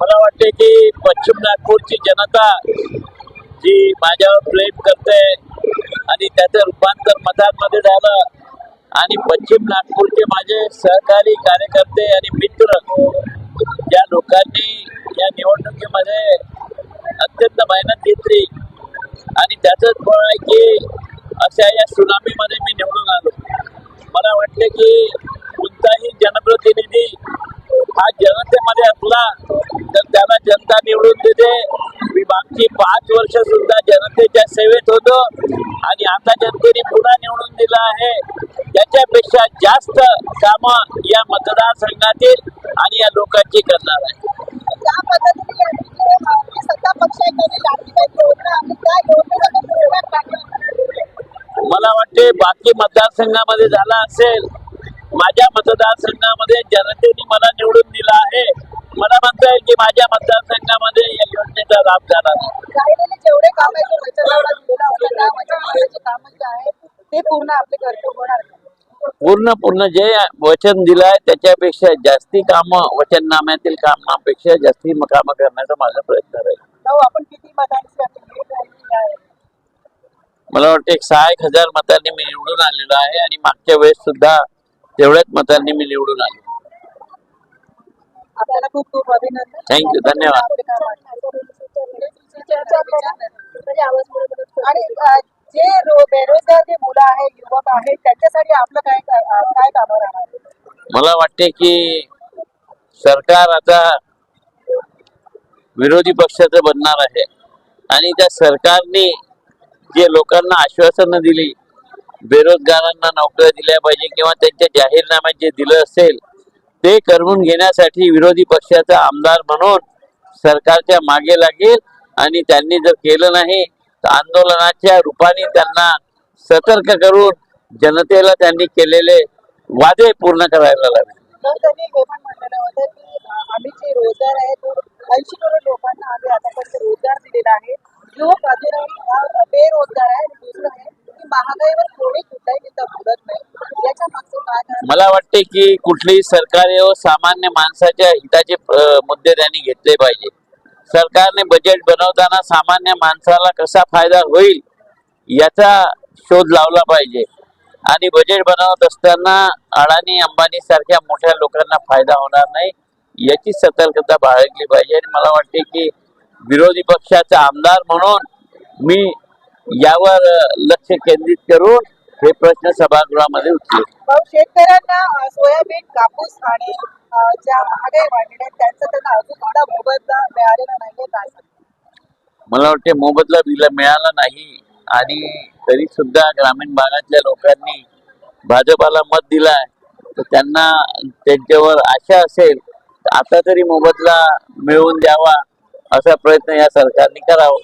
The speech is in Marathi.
मला वाटते की पश्चिम नागपूरची जनता जी माझ्यावर प्रेम करते आणि त्याचं रूपांतर मतांमध्ये झालं आणि पश्चिम नागपूरचे माझे सहकारी कार्यकर्ते आणि मित्र ज्या लोकांनी या निवडणुकीमध्ये अत्यंत मेहनत घेतली. आणि त्याचंच फळ आहे की अशा या सुनामीमध्ये मी निवडून आलो. मला वाटले की कोणताही जनप्रतिनिधी हा जनतेमध्ये असला तर त्याला जनता निवडून देते. मी मागची पाच वर्ष सुद्धा जनतेच्या सेवेत होतो आणि आता जनतेने पुन्हा निवडून दिलं आहे. त्याच्यापेक्षा जास्त कामं या मतदारसंघातील आणि या लोकांची करणार आहे. मला वाटते बाकी मतदारसंघामध्ये झाला असेल माझ्या मतदारसंघामध्ये जनतेने मला निवडून दिला आहे. मला म्हणता येईल की माझ्या मतदारसंघामध्ये या योजनेचा लाभ झाला जेवढे काम आहे. आहे ते पूर्ण आपले कर्तव्य होणार का? पूर्ण पूर्ण जे वचन दिलं आहे त्याच्यापेक्षा जास्ती कामं वचननाम्यातील कामापेक्षा जास्ती कामं करण्याचा माझा प्रयत्न राहील. आहे? मला वाटतं एक सहा एक हजार मतांनी मी निवडून आलेलो आहे आणि मागच्या वेळेस सुद्धा तेवढ्याच मतांनी मी निवडून आलो आपल्याला खूप खूप अभिनंदन Thank you. धन्यवाद. आपले काम आहे. आणि अ, जे रो- बेरोजगार जे मुलं आहेत युवक आहेत त्यांच्यासाठी आपलं काय काय काय कामं राहणार मला वाटते की सरकार आता विरोधी पक्षाचं बनणार आहे आणि त्या सरकारने जे लोकांना आश्वासनं दिली बेरोजगारांना नोकऱ्या दिल्या पाहिजे किंवा त्यांच्या जाहीरनाम्यात जे दिलं असेल ते करवून घेण्यासाठी विरोधी पक्षाचा आमदार म्हणून सरकारच्या मागे लागेल आणि त्यांनी जर केलं नाही तर आंदोलनाच्या रूपाने त्यांना सतर्क करून जनतेला त्यांनी केलेले वादे पूर्ण करायला लागले. आम्ही जे रोजगार आहे तो ऐंशी करोड लोकांना आम्ही आतापर्यंत रोजगार दिलेला आहे. युवक बेरोजगार मला वाटते की कुठलीही सरकारी व हो, सामान्य माणसाच्या हिताचे मुद्दे त्यांनी घेतले पाहिजे. सरकारने बजेट बनवताना सामान्य माणसाला कसा फायदा होईल याचा शोध लावला पाहिजे. आणि बजेट बनवत असताना अडाणी अंबानी सारख्या मोठ्या लोकांना फायदा होणार नाही याची सतर्कता बाळगली पाहिजे. आणि मला वाटते की विरोधी पक्षाचा आमदार म्हणून मी यावर लक्ष केंद्रित करून हे प्रश्न सभागृहामध्ये भाऊ शेतकऱ्यांना सोयाबीन कापूस आणि अ, ज्या महागाई वाढलेल्या आहेत त्यांचा त्यांना अजून मोबदला मिळालेला नाहीये काय सांगता? मला वाटते मोबदला दिला मिळाला नाही आणि तरी सुद्धा ग्रामीण भागातल्या लोकांनी भाजपाला मत दिलाय. तर त्यांना त्यांच्यावर आशा असेल आता तरी मोबदला मिळवून द्यावा असा प्रयत्न या सरकारने करावा.